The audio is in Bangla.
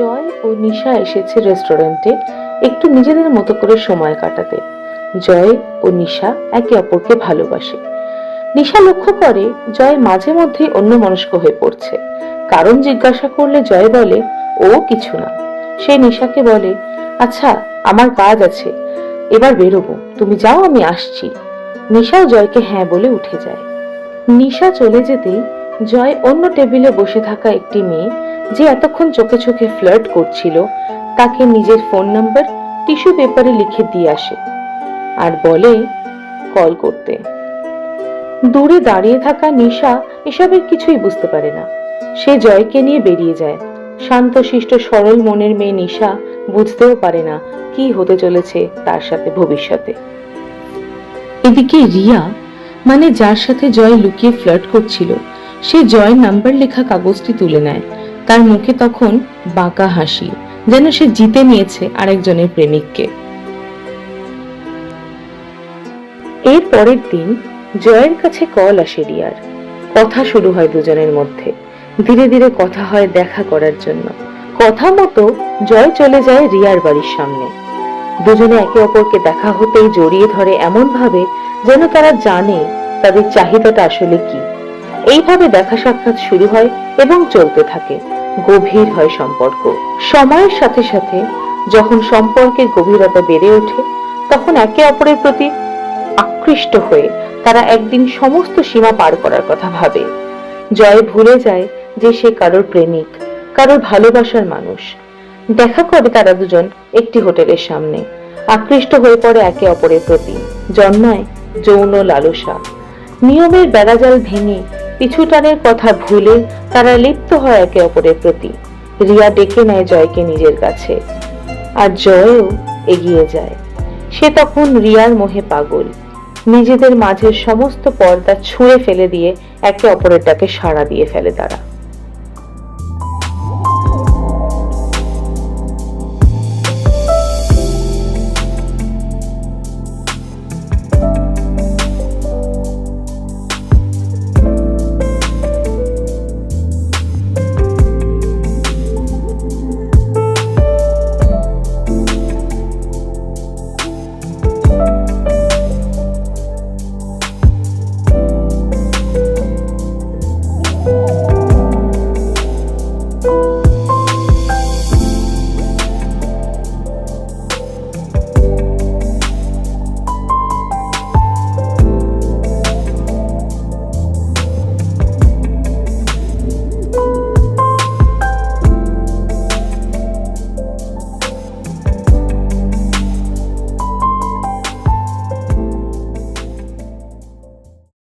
ও নিশা এসেছে রেস্টুরেন্টে একটু নিজেদের মতো করে সময় কাটাতে। জয় ও নিশা একে অপরকে ভালোবাসে। নিশা লক্ষ্য করে জয় মাঝে মধ্যেই অন্য মনস্ক হয়ে পড়ছে। কারণ জিজ্ঞাসা করলে জয় বলে, ও কিছু না। সে নিশাকে বলে আচ্ছা আমার কাজ আছে। এবার বেরোবো। তুমি যাও, আমি আসছি। নিশাও জয়কে হ্যাঁ বলে উঠে যায়। নিশা চলে যেতেই জয় অন্য টেবিলে বসে থাকা একটি মেয়ে যে এতক্ষণ চোখে চোখে ফ্লার্ট করছিল, তাকে নিজের ফোন নাম্বার, টিস্যু পেপারে লিখে দিয়ে আসে আর বলে, কল করতে। দূরে দাঁড়িয়ে থাকা নিশা এসবের কিছুই বুঝতে পারে না। সে জয়কে নিয়ে বেরিয়ে যায়। শান্তশিষ্ট সরল মনের মেয়ে নিশা বুঝতেও পারে না কি হতে চলেছে তার সাথে ভবিষ্যতে। এদিকে রিয়া মানে যার সাথে জয় লুকিয়ে ফ্লার্ট করছিল সে জয়ের নাম্বার লেখা কাগজটি তুলে নেয়। তার মুখে তখন বাঁকা হাসি, যেন সে জিতে নিয়েছে আরেকজনের প্রেমিককে। এর পরের দিন জয়ের কাছে কল আসে রিয়ার। কথা শুরু হয় দুজনের মধ্যে। ধীরে ধীরে কথা হয় দেখা করার জন্য। কথা মতো জয় চলে যায় রিয়ার বাড়ির সামনে। দুজনে একে অপরকে দেখা হতেই জড়িয়ে ধরে এমন ভাবে যেন তারা জানে তাদের চাহিদাটা আসলে কি। এইভাবে দেখা সাক্ষাৎ শুরু হয় এবং চলতে থাকে। গভীর হয় সম্পর্ক। সময়ের সাথে সাথে যখন সম্পর্কের গভীরতা বেড়ে ওঠে, তখন একে অপরের প্রতি আকৃষ্ট হয়ে তারা একদিন সমস্ত সীমা পার করার কথা ভাবে। জয় ভুলে যায় যে সে কারোর প্রেমিক, কারোর ভালোবাসার মানুষ। দেখা করে তারা দুজন একটি হোটেলের সামনে। আকৃষ্ট হয়ে পড়ে একে অপরের প্রতি। জন্মায় যৌন লালসা। নিয়মের বেড়াজাল ভেঙে পিছুটানের কথা ভুলে তারা লিপ্ত হয় একে অপরের প্রতি। রিয়া ডেকে নেয় জয়কে নিজের কাছে। আর জয়ও এগিয়ে যায়। সে তখন রিয়ার মোহে পাগল। নিজেদের মাঝের সমস্ত পর্দা ছুঁড়ে ফেলে দিয়ে একে অপরের ডাকে সাড়া দিয়ে ফেলে তারা।